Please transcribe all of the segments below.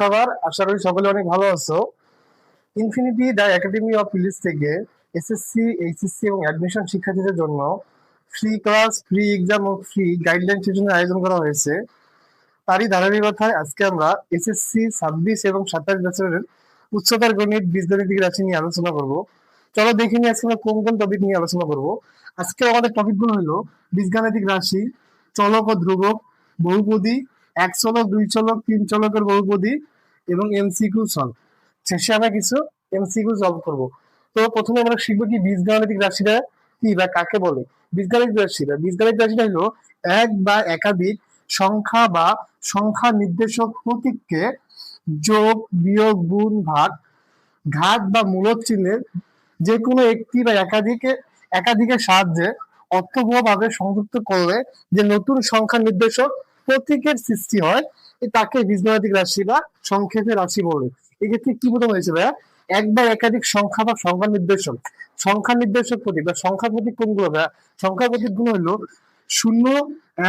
সবার আশা করি সকলে অনেক ভালো আছো। Infinity the academy of police থেকে এসএসসি এইচএসসি এবং অ্যাডমিশন শিক্ষার্থীদের জন্য ফ্রি ক্লাস ফ্রি এক্সাম ও ফ্রি গাইডলাইন সেশনের আয়োজন করা হয়েছে। তারই ধারাবাহিকতায় আজকে আমরা এসএসসি ছাব্বিশ এবং সাতাশ বছরের উচ্চতর গণিত, বীজগণিতিক রাশি নিয়ে আলোচনা করব। চলো দেখে নিই আজকে আমরা কোন কোন টপিক নিয়ে আলোচনা করব। আজকে আমাদের টপিকগুলো হলো বীজগাণিতিক রাশি, চলক ও ধ্রুবক, বহুপদী এক চলক দুই চলক তিন চলকের বহুপদী এবং এমসিকিউ সলভ শেষে আমরা কিছু এমসিকিউ সলভ করব। তো প্রথমে আমরা শিখব কি বীজগাণিতিক রাশিটা কি বা কাকে বলে? বীজগাণিতিক রাশিটা বীজগাণিতিক রাশিটা হলো এক বা একাধিক সংখ্যা বা সংখ্যা নির্দেশক প্রতীককে যোগ, বিয়োগ, গুণ, ভাগ, ঘাত বা মূলদ চিহ্নের যে কোনো একটি বা একাধিকে, একাধিকের সাহায্যে অর্থবহভাবে সংযুক্ত করলে যে নতুন সংখ্যা নির্দেশক প্রতীকের সৃষ্টি হয় তাকে বীজগণিতিক রাশি বা সংক্ষেপে রাশি বলে। এক্ষেত্রে কি বোঝানো হয়েছে ভাইয়া? এক বা একাধিক সংখ্যা বা সংখ্যা নির্দেশক। সংখ্যা নির্দেশক প্রতীক বা সংখ্যা প্রতীক কোনগুলো ভাইয়া? সংখ্যা প্রতীকগুলো হলো শূন্য,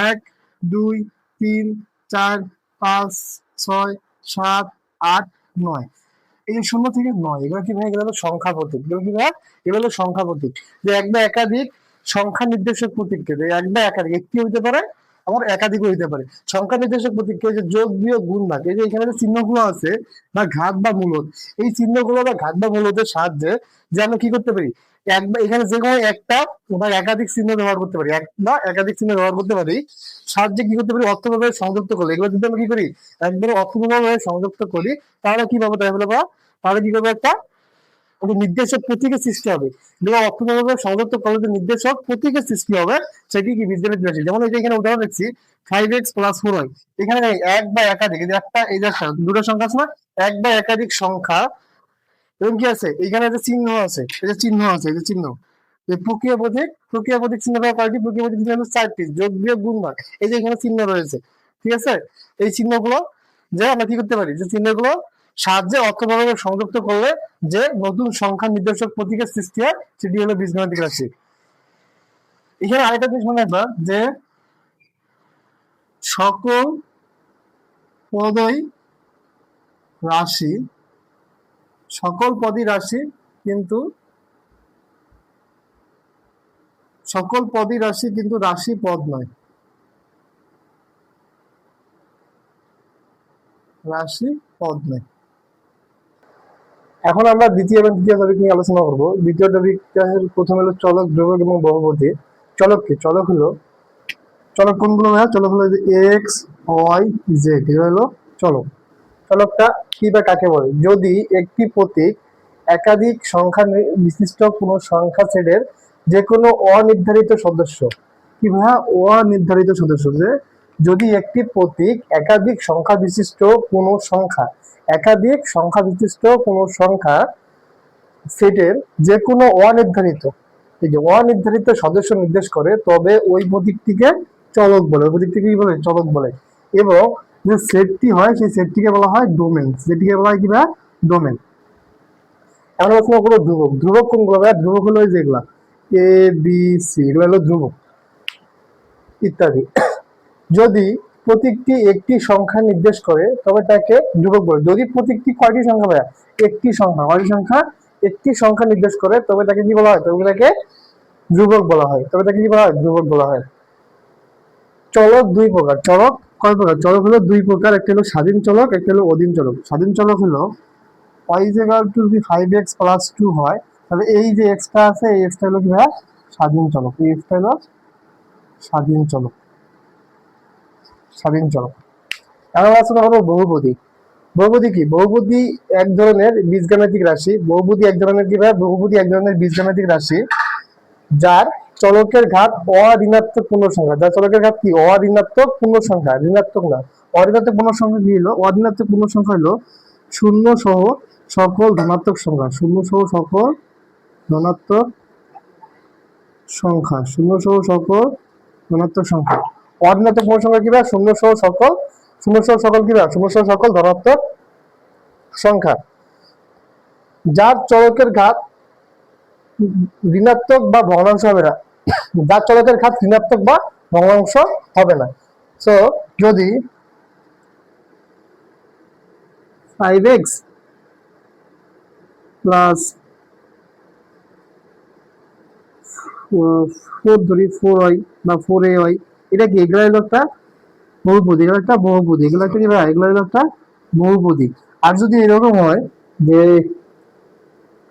এক, দুই, তিন, চার, পাঁচ, ছয়, সাত, আট, নয়। এই শূন্য থেকে নয়, এগুলো কি ভাই এগুলো সংখ্যা প্রতীক। এগুলো কি ভাই এগুলো সংখ্যা প্রতীক। যে এক বা একাধিক সংখ্যা নির্দেশক প্রতীককে, যে এক বা একাধিক, একটি হইতে পারে আবার একাধিকও হইতে পারে। সংখ্যা নির্দেশক প্রতীককে যে যোগ, বিয়োগ, গুণ, ভাগ, এই যে এখানে যে চিহ্নগুলো আছে, বা ঘাত বা মূলত এই চিহ্নগুলো বা ঘাত বা মূলতের সাহায্যে যে আমরা কি করতে পারি? এক এখানে যে কোনো একটা বা একাধিক চিহ্ন ব্যবহার করতে পারি। এক বা একাধিক চিহ্ন ব্যবহার করতে পারি, সাহায্যে কি করতে পারি? অর্থভাবে সংযুক্ত করলে। এগুলো যদি আমরা কি করি? একবারে অর্থভাবে সংযুক্ত করি, তাহলে কি পাবো? তাহলে বা তাহলে কি করব একটা একটা নির্দেশক প্রতীকের সৃষ্টি হবে। এবং অর্থভাবে সংযুক্ত যে নির্দেশক প্রতীকের সৃষ্টি হবে, সেটি কি বীজগণিত রাশি যেমন যে এখানে উদাহরণ দেখছি five x plus four y এখানে এক বা একাধিক একটা, এই যে দুটো সংখ্যা আছে না? এক বা একাধিক সংখ্যা। এবং কি আছে? এখানে যে চিহ্ন আছে, এই যে চিহ্ন আছে, এই যে চিহ্ন। প্রক্রিয়া প্রতীক প্রক্রিয়া প্রতীক চিহ্ন পাওয়া কয়টি? প্রক্রিয়া প্রতীক চিহ্ন চারটি, যোগ, বিয়োগ, গুণ এই যে এখানে চিহ্ন রয়েছে, ঠিক আছে? এই চিহ্নগুলো, যে আমরা কি করতে পারি? যে চিহ্নগুলো সাহায্যে অর্থভাবে সংযুক্ত করলে যে নতুন সংখ্যা নির্দেশক প্রতীকের সৃষ্টি হয়, সেটি হলো বীজগণিতিক রাশি। এখানে আরেকটা জিনিস মনে রাখবা যে সকল পদই রাশি, সকল পদই রাশি কিন্তু সকল পদই রাশি কিন্তু রাশি পদ নয়। রাশি পদ নয়। এখন আমরা দ্বিতীয় এবং তৃতীয় টপিক নিয়ে আলোচনা করব। দ্বিতীয় টপিকটা প্রথম হলো চলক ধ্রুবক এবং বহুপদী। চলক কি? চলক হলো, চলক কোনগুলো ভাইয়া? চলক হলো এক্স ওয়াই জেড এগুলো হলো চলক। চলকটা কি বা কাকে বলে? যদি একটি প্রতীক একাধিক সংখ্যা বিশিষ্ট কোনো সংখ্যা সেটের যে কোনো অনির্ধারিত সদস্য। কি ভাইয়া? অনির্ধারিত সদস্য। যে যদি একটি প্রতীক একাধিক সংখ্যা বিশিষ্ট কোনো সংখ্যা একাধিক সংখ্যা বিশিষ্ট কোনো সংখ্যা সেটের যে কোনো অনির্ধারিত। এই যে অনির্ধারিত সদস্য নির্দেশ করে, তবে ওই প্রতীকটিকে চলক বলে, ওই প্রতীকটিকে কি বলে চলক বলে? এবং যে সেটটি হয়, সেই সেটটিকে বলা হয় ডোমেন। যেটিকে বলা হয় কি ভাই ডোমেন। এখন আলোচনা করব ধ্রুবক। ধ্রুবক কোনগুলো ভাই ধ্রুবক হলো যেগুলা এ বি সি এগুলো হলো ধ্রুবক। ইত্যাদি। যদি প্রতীকটি একটি সংখ্যা নির্দেশ করে, তবে তাকে ধ্রুবক বলে। যদি প্রতীকটি কয়টি সংখ্যা ভাইয়া একটি সংখ্যা। কয়টি সংখ্যা? একটি সংখ্যা নির্দেশ করে, তবে তাকে কি বলা হয়? তবে তাকে ধ্রুবক বলা হয়। তবে তাকে কি বলা হয়? ধ্রুবক বলা হয়। চলক দুই প্রকার। চলক কয় প্রকার? চলক হলো দুই প্রকার। একটা হলো স্বাধীন চলক, একটা হলো অধীন চলক। স্বাধীন চলক হলো y is equal to যদি ফাইভ এক্স প্লাস টু হয়। তাহলে এই যে এক্সটা আছে, এই এক্সটা হলো কি ভাইয়া? স্বাধীন চলক। এই এক্সটা হলো স্বাধীন চলক। স্বাধীন চলক এখন আলোচনা করব কি? বহুপদী এক ধরনের বীজগাণিতিক রাশি। বহুপদী এক ধরনের কি ভাই বহুপদী এক ধরনের বীজগাণিতিক রাশি, যার চলকের ঘাত অঋণাত্মক পূর্ণ সংখ্যা যার চলকের ঘাত কি? অঋণাত্মক পূর্ণ সংখ্যা ঋণাত্মক না। অঋণাত্মক পূর্ণ সংখ্যা কি হলো? অঋণাত্মক পূর্ণ সংখ্যা হলো শূন্য সহ সকল ধনাত্মক সংখ্যা। শূন্য সহ সকল ধনাত্মক সংখ্যা। শূন্য সহ সকল ধনাত্মক সংখ্যা। অঋণাত্মক পূর্ণ সংখ্যা কি ভাই শূন্য সহ সকল, শূন্য সহ সকল কি ভাই শূন্য সহ সকল ধনাত্মক সংখ্যা। যার চলকের ঘাত ঋণাত্মক বা ভগ্নাংশ হবে না। যার চলকের ঘাত ঋণাত্মক বা ভগ্নাংশ হবে না। সো যদি ফাইভ এক্স প্লাস ফোর ধরি ফোর হয় বা ফোর এ হয় এটা কি, এগুলো হলো একটা বহুপদী, এগুলো একটা বহুপদী, এগুলো কি ভাই? এগুলো হলো একটা বহুপদী। আর যদি এরকম হয় যে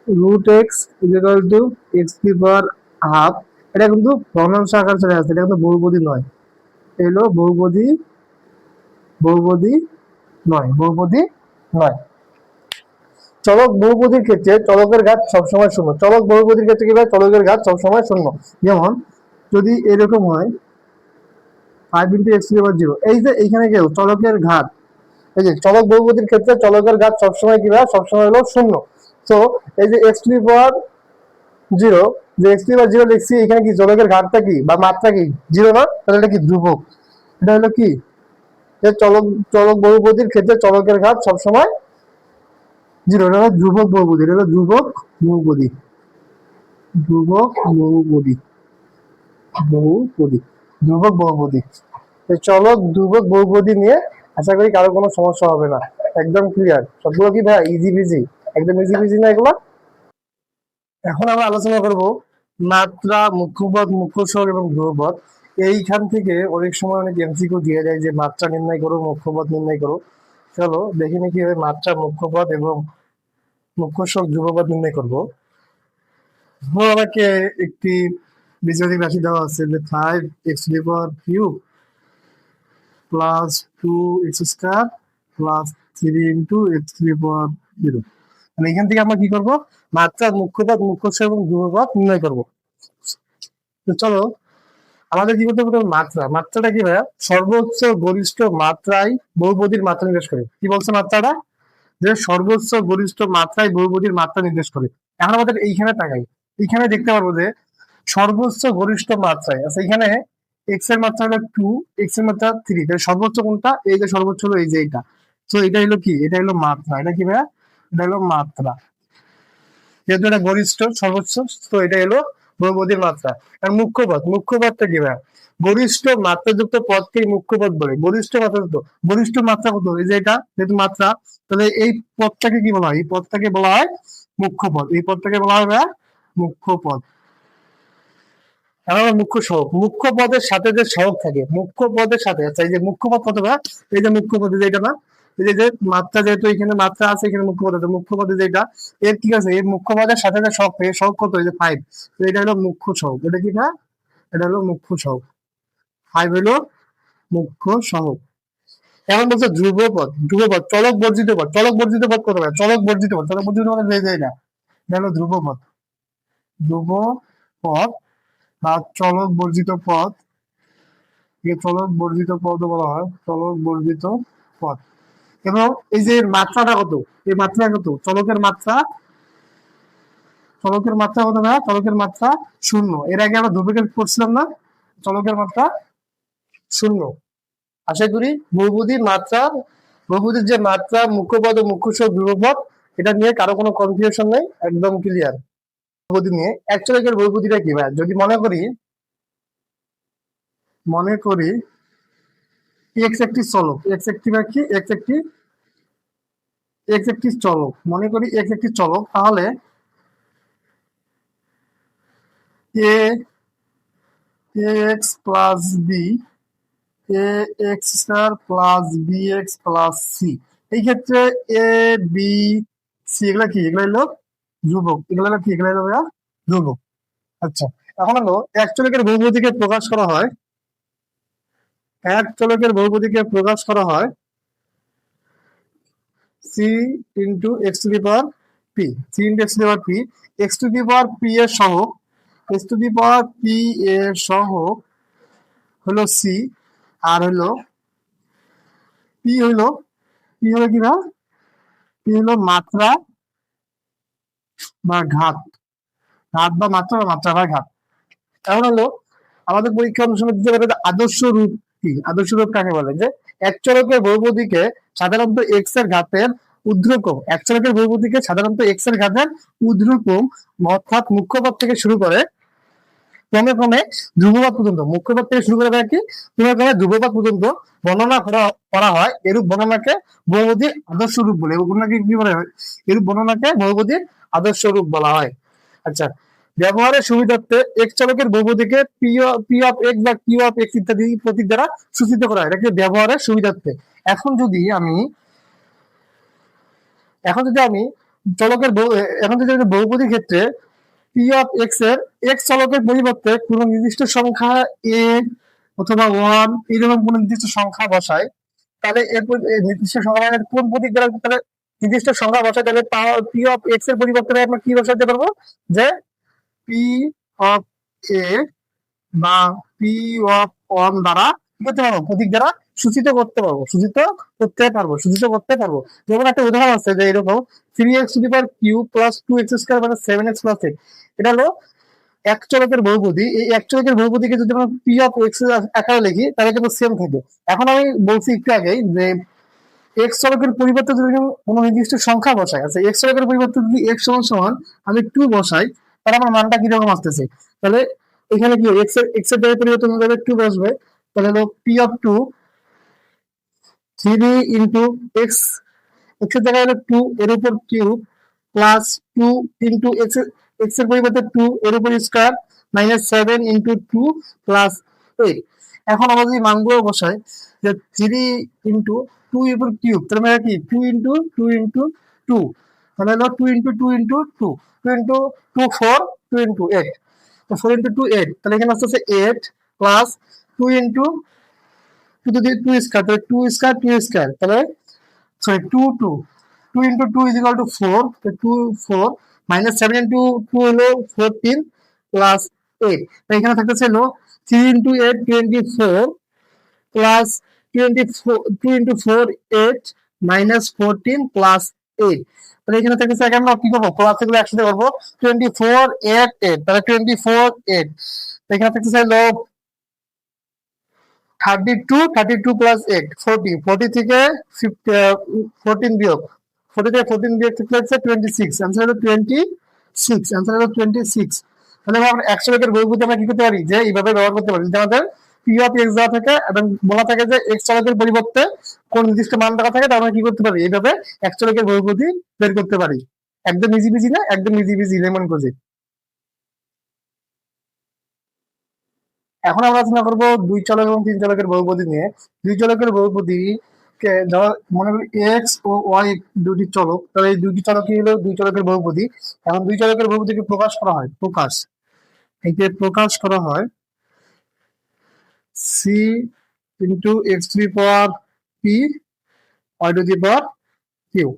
root x is equal to x কি পাওয়ার হাফ এটা কিন্তু ভগ্নাংশ আকার চলে আসছে এটা কিন্তু বহুপদী নয়। এটা হলো বহুপদী বহুপদী নয় বহুপদী নয়। চলক বহুপদীর ক্ষেত্রে চলকের ঘাত সবসময় শূন্য। চলক বহুপদীর ক্ষেত্রে কি ভাই? চলকের ঘাত সবসময় শূন্য। যেমন যদি এরকম হয় five into x power zero এই যে এইখানে কেউ চলকের ঘাত। এই যে চলক বহুপদীর ক্ষেত্রে চলকের ঘাত সবসময় কি ভাই সবসময় হলো শূন্য। তো এই যে এক্স টু পাওয়ার জিরো যে এক্স টু পাওয়ার জিরো লিখছি, এখানে কি চলকের ঘাতটা কি বা মাত্রা কি? জিরো না? তাহলে এটা কি ধ্রুবক? এটা হলো কি? যে চলক চলক বহুপদীর ক্ষেত্রে চলকের ঘাত সবসময় জিরো এটা হলো ধ্রুবক বহুপদী এটা হলো ধ্রুবক বহুপদী ধ্রুবক বহুপদী বহুপদী ধ্রুবক বহুপদী। চলক ধ্রুবক বহুপদী নিয়ে আশা করি কারও কোনো সমস্যা হবে না। একদম ক্লিয়ার সবগুলো কি ভাই? ইজি বিজি একদম ইজি বিজি না এগুলো? এখন আমরা আলোচনা করব মাত্রা মুখ্যপদ মুখ্যস্বর এবং ধ্রুবপদ এইখান থেকে অনেক সময় অনেক এমসিকিউ দিয়ে যায় যে মাত্রা নির্ণয় করো মুখ্যপদ নির্ণয় করো। চলো দেখি নাকি কীভাবে মাত্রা মুখ্যপদ এবং মুখ্যস্বর ধ্রুবপদ নির্ণয় করব। আমাকে একটি বীজগণিত রাশি দেওয়া আছে যে five x to power cube plus two x square plus three into x to power zero মানে এখান থেকে আমরা কি করব? মাত্রা মুখ্যপদ মুখ্যস্বর এবং ধ্রুবপদ নির্ণয় করব। চলো, আমাদের কি করতে হবে? মাত্রা। মাত্রাটা কি ভাইয়া? সর্বোচ্চ গরিষ্ঠ মাত্রায় বহুপদীর মাত্রা নির্দেশ করে। কি বলছে মাত্রাটা? যে সর্বোচ্চ গরিষ্ঠ মাত্রায় বহুপদীর মাত্রা নির্দেশ করে। এখন আমাদের এইখানে তাকাই। এইখানে দেখতে পারব যে সর্বোচ্চ গরিষ্ঠ মাত্রায়। আচ্ছা এখানে এক্সের মাত্রা হলো টু এক্সের মাত্রা থ্রি তাহলে সর্বোচ্চ কোনটা? এই যে সর্বোচ্চ হলো এই যে এটা। তো এটা হলো কি? এটা হলো মাত্রা। এটা কি ভাইয়া? এটা হলো মাত্রা। যেহেতু এটা গরিষ্ঠ, সর্বোচ্চ, তো এটা হলো বহুপদীর মাত্রা। আর মুখ্য পদ মুখ্য পদটা কি ভাইয়া? গরিষ্ঠ মাত্রাযুক্ত পদকে মুখ্য পদ বলে। গরিষ্ঠ মাত্রাযুক্ত। গরিষ্ঠ মাত্রা কত? এই যে এটা, যেহেতু মাত্রা, তাহলে এই পদটাকে কি বলা হয়? এই পদটাকে বলা হয় মুখ্য পদ এই পদটাকে বলা হয় ভাইয়া মুখ্য পদ এখন মুখ্য সহক। মুখ্য পদের সাথে যে সহক থাকে, মুখ্য পদের সাথে আচ্ছা এই যে মুখ্য পদ কত ভাইয়া এই যে মুখ্য পদে এই যে এটা না এই যে মাত্রা যেহেতু এখানে মাত্রা আছে, এখানে মুখ্য পদ মুখ্য পদে যেটা, এর কি আছে? এর মুখ্য পদের সাথে যে সহক থাকে সহক কত? এই যে ফাইভ তো এটা হলো মুখ্য সহক। এটা কি না এটা হলো মুখ্য সহক। ফাইভ হলো মুখ্য সহক। এখন বলছে ধ্রুবপদ ধ্রুবপদ চলক বর্জিত পদ। চলক বর্জিত পদ কত চলক বর্জিত পদ। চলক বর্জিত পদ হয়ে যায় না। এটা হলো ধ্রুবপদ ধ্রুবপদ বা চলক বর্জিত পথ। একে চলক বর্জিত পদ বলা হয়, চলক বর্জিত পথ। এবং এই যে মাত্রাটা কত? এই মাত্রা কত? চলকের মাত্রা চলকের মাত্রা কত না চলকের মাত্রা শূন্য। এর আগে আমরা ধ্রুবকের করছিলাম না? চলকের মাত্রা শূন্য। আশা করি বহুপদীর মাত্রা বহুপদীর যে মাত্রা মুখ্যপদ ও মুখ্যস্বর ধ্রুবপদ এটা নিয়ে কারও কোনো কনফিউশন নেই, একদম ক্লিয়ার বহুপদী নিয়ে কি ভাই? যদি মনে করি মনে করি এক্স একটি চলক। এক্স একটি এক্স এক্স চলক। মনে করি এক্স একটি চলক, তাহলে a x plus b a x square plus b x plus c এই ক্ষেত্রে এ বি সি এগুলা কি? এগুলো ধ্রুবক, এগুলো কি, এগুলো হলো ধ্রুবক। আচ্ছা এখন হলো এক চলকের বহুপদীকে প্রকাশ করা হয়। এক চলকের বহুপদীকে প্রকাশ করা হয় c into x to the power p c into x to the power p x to the power p এর সহ x to the power p এর সহ হলো সি আর হলো পি হলো পি হলো কি না পি হলো মাত্রা বা ঘাত। ঘাত বা মাত্রা বা মাত্রা বা ঘাত। এখন হলো, আমাদের পরীক্ষা অনুসরণ দিতে পারে আদর্শ রূপ কি? আদর্শ রূপ কাকে বলে? যে এক চলকের বহুপদীকে সাধারণত এক্সের ঘাতের উদ্রকম এক চলকের বহুপদীকে সাধারণত এক্সের ঘাতের উদ্রকম অর্থাৎ মুখ্য পদ থেকে শুরু করে ক্রমে ক্রমে ধ্রুবপাত পর্যন্ত মুখ্যপদ থেকে শুরু করে কি? ক্রমে ক্রমে ধ্রুবপাত পর্যন্ত বর্ণনা করা করা হয়। এরূপ বর্ণনাকে বহুপদীর আদর্শ রূপ বলে। কি বলা? হয় এরূপ বর্ণনাকে বহুপদীর আদর্শ রূপ বলা হয়। আচ্ছা ব্যবহারের সুবিধার্থে এক চলকের বহুপদীকে পি অফ এক্স বা কিউ অফ এক্স ইত্যাদি প্রতীক দ্বারা সূচিত করা হয়। ব্যবহারের সুবিধার্থে? এখন যদি আমি, এখন যদি আমি চলকের এখন যদি আমি বহুপদীর ক্ষেত্রে পি অফ এক্সের এক্স চলকের পরিবর্তে কোন নির্দিষ্ট সংখ্যা এ অথবা ওয়ান এরকম কোন নির্দিষ্ট সংখ্যা বসাই তাহলে এর নির্দিষ্ট সংখ্যা কোন প্রতীক তাহলে নির্দিষ্ট সংখ্যা বসাই তাহলে পি অফ এক্সের পরিবর্তে আমরা কি বসাতে পারব? যে পি অফ এ বা পি অফ ওয়ান দ্বারা করতে পারব, প্রতীক দ্বারা সূচিত করতে পারব, সূচিত করতে পারব, সূচিত করতে পারব। যেমন একটা উদাহরণ আছে যে এরকম three x to cube plus two x square মানে সেভেন এক্স প্লাস এইট এটা হলো এক চলকের বহুপদী। এই এক চলকের বহুপদীকে যদি আমরা পি অফ এক্স আকারে লিখি, তাহলে কিন্তু সেম থাকে। এখন আমি বলছি একটু আগেই যে এক্স চলকের পরিবর্তে যদি কোনো নির্দিষ্ট সংখ্যা বসাই আচ্ছা এক্স চলকের পরিবর্তে যদি এক্স সমান সমান আমি টু বসাই, তাহলে আমার মানটা কীরকম আসতেছে? তাহলে এখানে কি এক্সের এক্সের পরিবর্তন হবে টু বসবে? তাহলে হলো p of two three into x এক্সের জায়গায় হলো টু এর উপর cube plus two into x এক্সের পরিবর্তে টু এর উপর square minus seven into two plus eight এখন আমরা মানগুলো বসাই, যে থ্রি ইন্টু টু উপর কিউব তার মানে কি? Two into two into two তাহলে হলো two into two into two two into two four two into eight four into two eight তাহলে এখানে আসতেছে eight plus two into two যদি টু স্কোয়ার তাহলে টু স্কোয়ার টু স্কোয়ার তাহলে sorry two two two into two is equal to four two four minus seven into two হলো fourteen plus eight এখানে থাকতেছে হলো three into eight twenty four plus twenty four two into four eight minus fourteen plus eight তাহলে এখানে থাকতেছে আগে আমরা কি করব? প্লাস এগুলো একসাথে করব টোয়েন্টি ফোর এইট এইট তাহলে টোয়েন্টি ফোর এইট এখানে থাকতেছে হলো thirty two thirty two plus eight forty forty থেকে ফোরটিন বিয়োগ। ফোরটি থেকে ফোরটিন বিয়োগ থেকে হচ্ছে টোয়েন্টি সিক্স অ্যান্সার হলো টোয়েন্টি সিক্স অ্যান্সার হলো টোয়েন্টি সিক্স তাহলে আমরা একশো লোকের বহুভূতি আমরা কি করতে পারি? যে এইভাবে ব্যবহার করতে পারি। যদি আমাদের পি অফ এক্স দেওয়া থাকে এবং বলা থাকে যে এক্স চালকের পরিবর্তে কোন নির্দিষ্ট মান দেওয়া থাকে তাহলে আমরা কি করতে পারি? এইভাবে একশো লোকের বহুভূতি বের করতে পারি। একদম ইজি বিজি না? একদম ইজি বিজি লেমন কোজি এখন আমরা আলোচনা করব দুই চলক এবং তিন চলকের বহুপদী নিয়ে। দুই চলকের বহুপদী কে ধরো মনে এক্স ও ওয়াই দুটি চলক দুটি হলো? দুই এখন দুই প্রকাশ করা হয়, প্রকাশ। প্রকাশ করা হয় c x p two q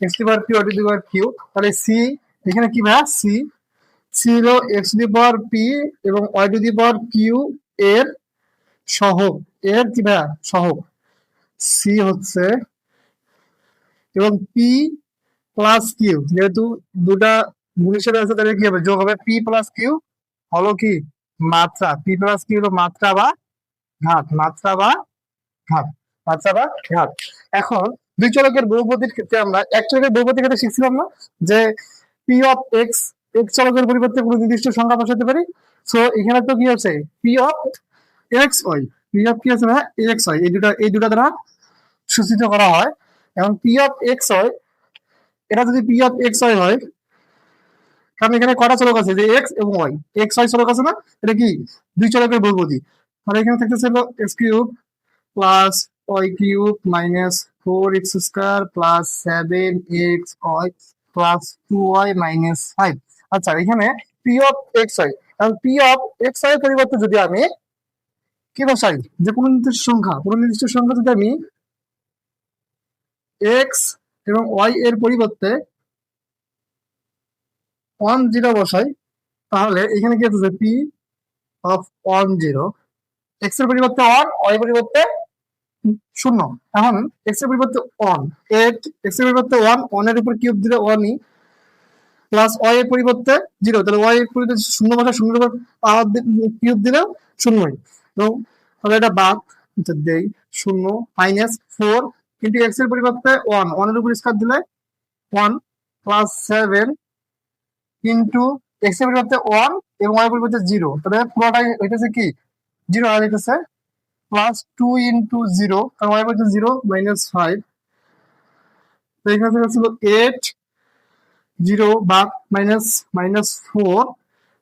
x p two q তাহলে সি এখানে কি ভাইয়া? সি ছিল x to the power p এবং y to the power q এর সহগ, এর কি ভাইয়া? সহগ। সি হচ্ছে এবং পি প্লাস কিউ যেহেতু দুটা গুণিসের আছে, তাহলে কি হবে? যোগ হবে পি প্লাস কিউ হলো কি? মাত্রা। পি প্লাস কিউ হলো মাত্রা বা ঘাত। মাত্রা বা ঘাত। মাত্রা বা ঘাত। এখন দুই চলকের বহুপদীর ক্ষেত্রে আমরা, এক চলকের বহুপদীর ক্ষেত্রে শিখছিলাম না যে পি অফ এক্স এক্স চলকের পরিবর্তে কোনো নির্দিষ্ট সংখ্যা বসাতে পারি। সো এখানে তো কি আছে? P of x y p of কি আছে না এক্স ওয়াই এই দুটা এই দুটা দ্বারা সূচিত করা হয়। এবং পি অফ এক্স হয় এটা যদি পি অফ এক্স ওয়াই হয় কারণ এখানে কটা চলক আছে? যে এক্স এবং ওয়াই এক্স ওয়াই চলক আছে না? এটা কি? দুই চলকের বহুপদী। তাহলে এখানে থাকতেছে হলো x cube plus y cube minus four x square plus seven x y plus two y minus five আচ্ছা এখানে পি অফ এক্স ওয়াই এবং পি অফ এক্স ওয়াই পরিবর্তে যদি আমি কি বসাই যে কোনো নির্দিষ্ট সংখ্যা, কোনো নির্দিষ্ট সংখ্যা যদি আমি এক্স এবং ওয়াই এর পরিবর্তে ওয়ান জিরো বসাই, তাহলে এখানে কি আছে পি অফ ওয়ান জিরো এক্সের পরিবর্তে ওয়ান ওয়াই পরিবর্তে শূন্য। এখন এক্সের পরিবর্তে ওয়ান এক্সের পরিবর্তে ওয়ান ওয়ানের উপর কিউব দিলে ওয়ানই প্লাস ওয়াই এর পরিবর্তে জিরো তাহলে ওয়াই এর পরিবর্তে শূন্য বসা শূন্যের উপর পাওয়ার কিউব দিলেও শূন্যই। তো তাহলে এটা বাদ দেই, শূন্য মাইনাস ফোর কিন্তু এক্সের পরিবর্তে ওয়ান ওয়ানের উপর স্কোয়ার দিলে ওয়ান প্লাস সেভেন ইন্টু এক্সের পরিবর্তে ওয়ান এবং ওয়াই পরিবর্তে জিরো তাহলে পুরোটাই হইতেছে কি? জিরো আর হইতেছে প্লাস টু ইন্টু জিরো কারণ ওয়াই পরিবর্তে জিরো মাইনাস ফাইভ এখানে ছিল এইট জিরো বা মাইনাস মাইনাস ফোর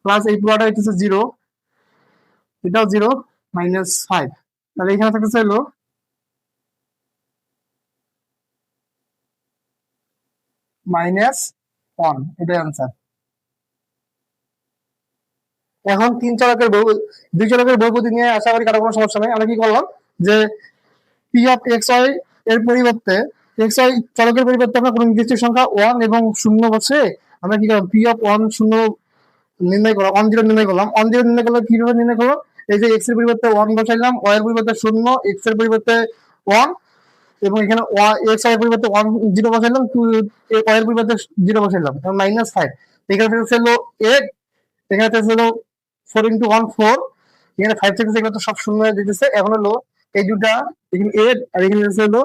প্লাস এই পুরোটা হইতেছে জিরো। এটাও জিরো, মাইনাস ফাইভ। তাহলে এখানে থাকতেছে হলো মাইনাস ওয়ান, এটাই আনসার এখন তিন চালকের বহু দুই চালকের বহুপতি নিয়ে আশা করি কারও কোনো সমস্যা নেই। আমরা কি করলাম? যে পি অফ এক্স ওয়াই এর পরিবর্তে এক্স ওয়াই চালকের পরিবর্তে আমরা কোনো নির্দিষ্ট সংখ্যা ওয়ান এবং শূন্য বসে আমরা কি করলাম পি অফ ওয়ান শূন্য নির্ণয় করলাম ওয়ান জিরো নির্ণয় করলাম। ওয়ান জিরো নির্ণয় করলাম কীভাবে নির্ণয় করব? এই যে এক্সের পরিবর্তে ওয়ান বসাইলাম ওয়াই এর পরিবর্তে শূন্য এক্সের পরিবর্তে ওয়ান এবং এখানে এক্স ওয়াই এর পরিবর্তে ওয়ান জিরো বসাইলাম টু ওয়াই এর পরিবর্তে জিরো বসাইলাম মাইনাস ফাইভ এখানে ছিল এইট এখানে ছিল ফোর ইন্টু ওয়ান ফোর এখানে ফাইভ থেকে তো সব শূন্য দিতেছে। এখন হলো এই দুটা, এখানে এইট আর এখানে হলো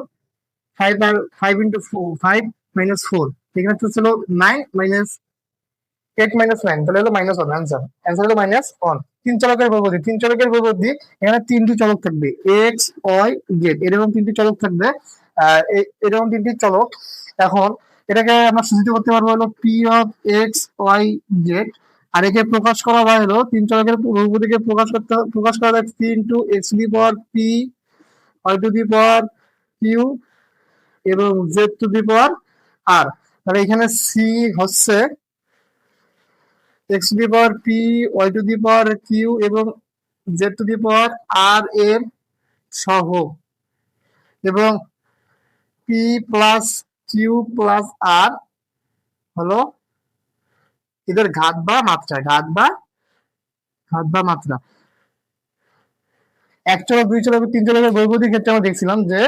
ফাইভ আর five into five minus four এখানে হচ্ছে হলো nine minus eight minus nine তাহলে হলো মাইনাস ওয়ান অ্যান্সার অ্যান্সার হলো মাইনাস ওয়ান তিন চলকের বহুপদী তিন চলকের বহুপদী এখানে তিনটি চলক থাকবে এক্স ওয়াই জেড এরকম তিনটি চলক থাকবে। এরকম তিনটি চলক, এখন এটাকে আমরা সূচিত করতে পারব হলো P of X Y Z আর একে প্রকাশ করা হয় হলো, তিন চলকের বহুপদীকে প্রকাশ করতে, প্রকাশ করা যায় three into X the power P Y to the power Q এবং Z to the power R তাহলে এখানে সি হচ্ছে X to the power P Y to the power Q এবং Z to the power R এর সহ। এবং P plus Q plus R হলো এদের ঘাত বা মাত্রা, ঘাত বা ঘাত বা মাত্রা। এক চলক, দুই চলক, তিন চলকের বৈপদীর ক্ষেত্রে আমরা দেখছিলাম যে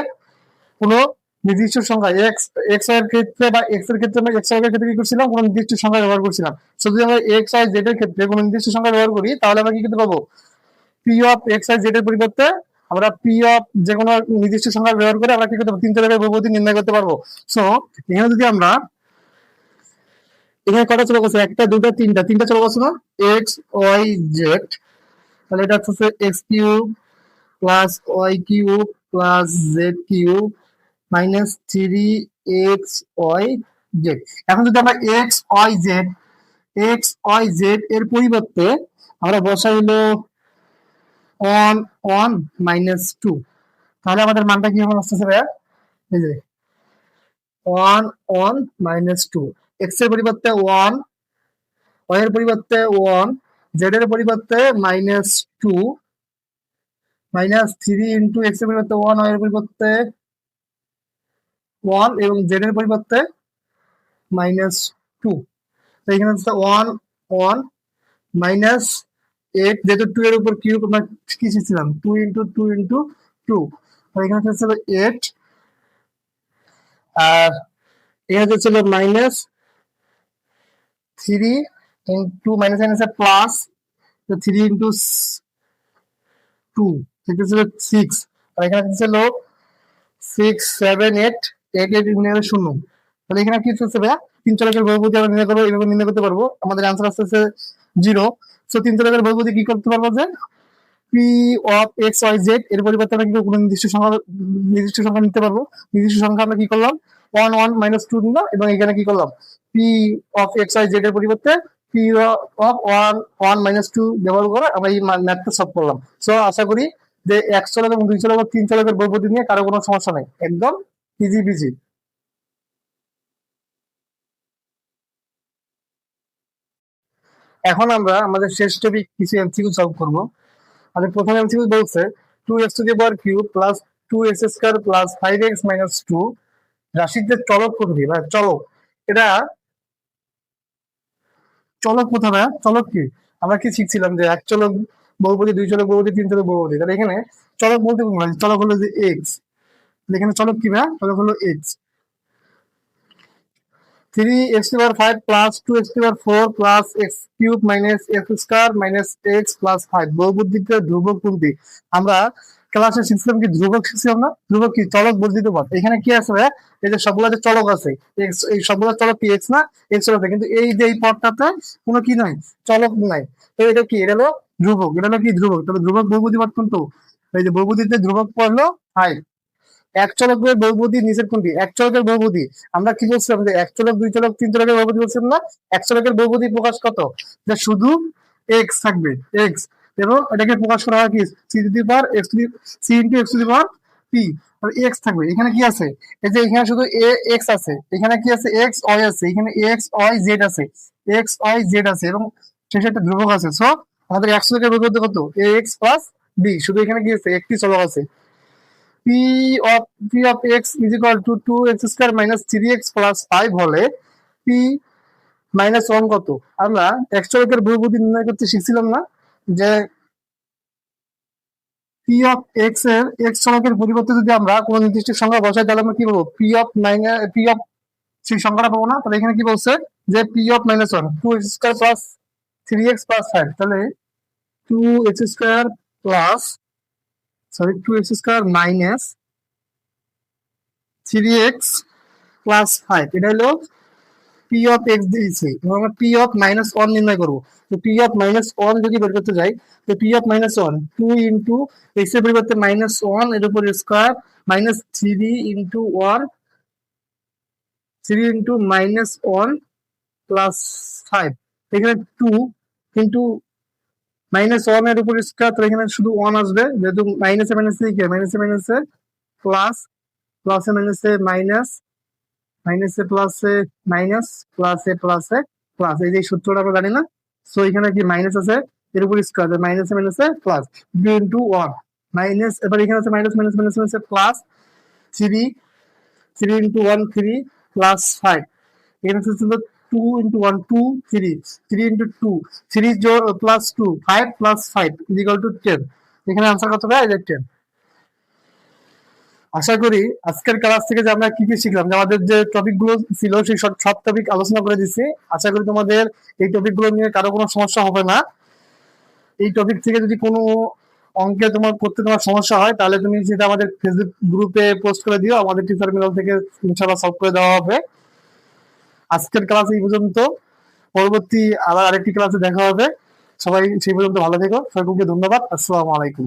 কোনো নির্দিষ্ট সংখ্যা এক্স এক্সের ক্ষেত্রে বা এক্সের ক্ষেত্রে আমরা এক্সের ক্ষেত্রে কি করছিলাম? কোনো নির্দিষ্ট সংখ্যা ব্যবহার করছিলাম। So, যদি আমরা এক্স আই জেড এর ক্ষেত্রে কোনো নির্দিষ্ট সংখ্যা ব্যবহার করি তাহলে আমরা কি করতে পাবো P of X Y Z এর পরিবর্তে আমরা পি অফ যে কোনো নির্দিষ্ট সংখ্যা ব্যবহার করে আমরা কি করতে পারব? তিন চলকের বহুপদী নির্ণয় করতে পারব। সো এখানে যদি আমরা এখানে কটা চলে আছে? একটা দুটা তিনটা। তিনটা চলে আছে না? এক্স ওয়াই জেড তাহলে এটা হচ্ছে X cube plus Y cube plus Z cube minus three X Y Z এখন যদি আমরা X Y Z X Y Z এর পরিবর্তে আমরা বসাইলো ওয়ান ওয়ান মাইনাস টু তাহলে আমাদের মানটা কি হবে আসতেছে ভাইয়া? এই যে ওয়ান ওয়ান মাইনাস টু এক্সের পরিবর্তে ওয়ান ওয়াই এর পরিবর্তে ওয়ান জেড এর পরিবর্তে minus two minus three into এক্সের পরিবর্তে ওয়ান ওয়াই এর পরিবর্তে ওয়ান এবং জেড এর পরিবর্তে মাইনাস টু তো এখানে হচ্ছে ওয়ান ওয়ান মাইনাস এইট যেহেতু টু এর উপর কিউব আমরা কি শিখছিলাম? Two into two into two এখানে হচ্ছে এইট আর এখানে হচ্ছে minus three into minus minus plus three into two ছিল সিক্স আর এখানে ছিল সিক্স সেভেন এইট শূন্য। তাহলে এখানে কি ভাইয়া? তিন চলকের বহুপতি আমরা নির্ণয় করব এইভাবে নির্ণয় করতে পারব। আমাদের আনসার আসতেছে জিরো সো তিন চলকের বহুপতি কি করতে পারব যে? P of X Y Z এর পরিবর্তে আমরা কিন্তু কোনো নির্দিষ্ট সংখ্যা নির্দিষ্ট সংখ্যা নিতে পারব। নির্দিষ্ট সংখ্যা আমরা কি করলাম? ওয়ান ওয়ান মাইনাস টু নিলাম এবং এখানে কি করলাম? P of X Y Z এর পরিবর্তে P of one one minus two ব্যবহার করে আমরা এই ম্যাথটা সলভ করলাম। সো আশা করি যে এক চলক এবং দুই চলক তিন চলকের বহুপতি নিয়ে কারও কোনো সমস্যা নেই। একদম ইজি বিজি এখন আমরা আমাদের শেষ টপিক কিছু এমসিকিউ সলভ করব। আমাদের প্রথম এমসিকিউ বলছে two X to the power cube plus two X square plus five X minus রাশির যে চলক পদ্ধতি বা চলক। এটা চলক কোথা না, চলক কি? আমরা কি শিখছিলাম যে এক চলক বহুপদী, দুই চলক বহুপদী, তিন চলক বহুপদী? তাহলে এখানে চলক বলতে কোন চলক হলো যে এক্স এখানে চলক কি ভাই চলক হলো X three X power five plus two X power four plus X cube minus X square minus X plus five বহুবুদ্ধিতে ধ্রুবক কোনটি আমরা ক্লাসে শিখছিলাম কি ধ্রুবক শিখছিলাম না ধ্রুবক কি? চলক এখানে কি আছে ভাইয়া? এই যে যে চলক আছে, এই সবগুলো চলক কি এক্স না? এক্স কিন্তু এই যে এই পদটাতে কোনো কি নাই, চলক নাই। তো এটা কি? এটা হলো ধ্রুবক। এটা হলো কি ধ্রুবক? তাহলে ধ্রুবক বহুপদী পদ কোনটো? এই যে বহুপদীতে ধ্রুবক পড়ল হাই এক চলকের বহুপদী, নিচের কোনটি? এক চলকের বহুপদী। আমরা কি বলছিলাম যে এক চলক, দুই চলক, তিন চলকের বহুপদী বলছিলাম না? এক চলকের বহুপদী প্রকাশ কত? যে শুধু এক্স থাকবে এক্স এবং এটাকে প্রকাশ করা হয় কি? C to the power X to C into X to the power P X থাকবে, এখানে কি আছে? এই যে এখানে শুধু এ এক্স আছে। এখানে কি আছে? এক্স ওয়াই আছে। এখানে এক্স ওয়াই জেড আছে। এক্স ওয়াই জেড আছে। এবং শেষে একটা ধ্রুবক আছে। সো আমাদের একশো থেকে বের কত? এ এক্স প্লাস বি শুধু এখানে কি আছে? একটি চলক আছে। P of P of X is equal to two X square minus three X plus five হলে পি মাইনাস ওয়ান কত? আমরা এক্স চলকের বহুপদী নির্ণয় করতে শিখছিলাম না যে পি অফ এক্সের এক্স চলকের পরিবর্তে যদি আমরা কোনো নির্দিষ্ট সংখ্যা বসাই, তাহলে আমরা কি বলব P of minus P of সেই সংখ্যাটা পাবো না? তাহলে এখানে কি বলছে? যে P of minus one two X square plus three X plus five তাহলে two X square plus sorry two X square minus three X plus five এটা হলো পি অফ এক্স দিয়েছি। এবং আমরা পি অফ মাইনাস ওয়ান নির্ণয় করব। তো P of minus one যদি বের করতে যাই, তো P of minus one two into এক্সের পরিবর্তে মাইনাস ওয়ানের উপর square minus three into one three into minus one plus five এখানে টু কিন্তু মাইনাস ওয়ানের উপর স্কোয়ার তো এখানে শুধু ওয়ান আসবে। যেহেতু মাইনাসে মাইনাসে কি মাইনাসে মাইনাসে প্লাস প্লাসে মাইনাসে মাইনাস মাইনাসে প্লাসে মাইনাস প্লাসে প্লাসে প্লাস এই যে সূত্রটা আমরা জানি না? সো এখানে কি মাইনাস আছে? এর উপর স্কোয়ার মাইনাসে মাইনাসে plus two into one minus এবার এখানে আছে minus minus minus minus plus three three into one three plus five এখানে ছিল two into one two three three into two three plus two five plus five is equal two ten এখানে answer কত হয় ten আশা করি আজকের class থেকে যে আমরা কি কি শিখলাম, যে আমাদের যে টপিকগুলো ছিল, সেই সব সব টপিক আলোচনা করে দিচ্ছি আশা করি তোমাদের এই টপিকগুলো নিয়ে কারও কোনো সমস্যা হবে না। এই টপিক থেকে যদি কোনো অঙ্কে তোমার, করতে তোমার সমস্যা হয়, তাহলে তুমি সেটা আমাদের ফেসবুক গ্রুপে পোস্ট করে দিও। আমাদের টিচার মিনাল থেকে ইনশাআল্লাহ সলভ করে দেওয়া হবে। আজকের ক্লাস এই পর্যন্ত। পরবর্তী আবার আরেকটি ক্লাসে দেখা হবে। সবাই সেই পর্যন্ত ভালো থেকো। সকলকে ধন্যবাদ। আসসালামু আলাইকুম।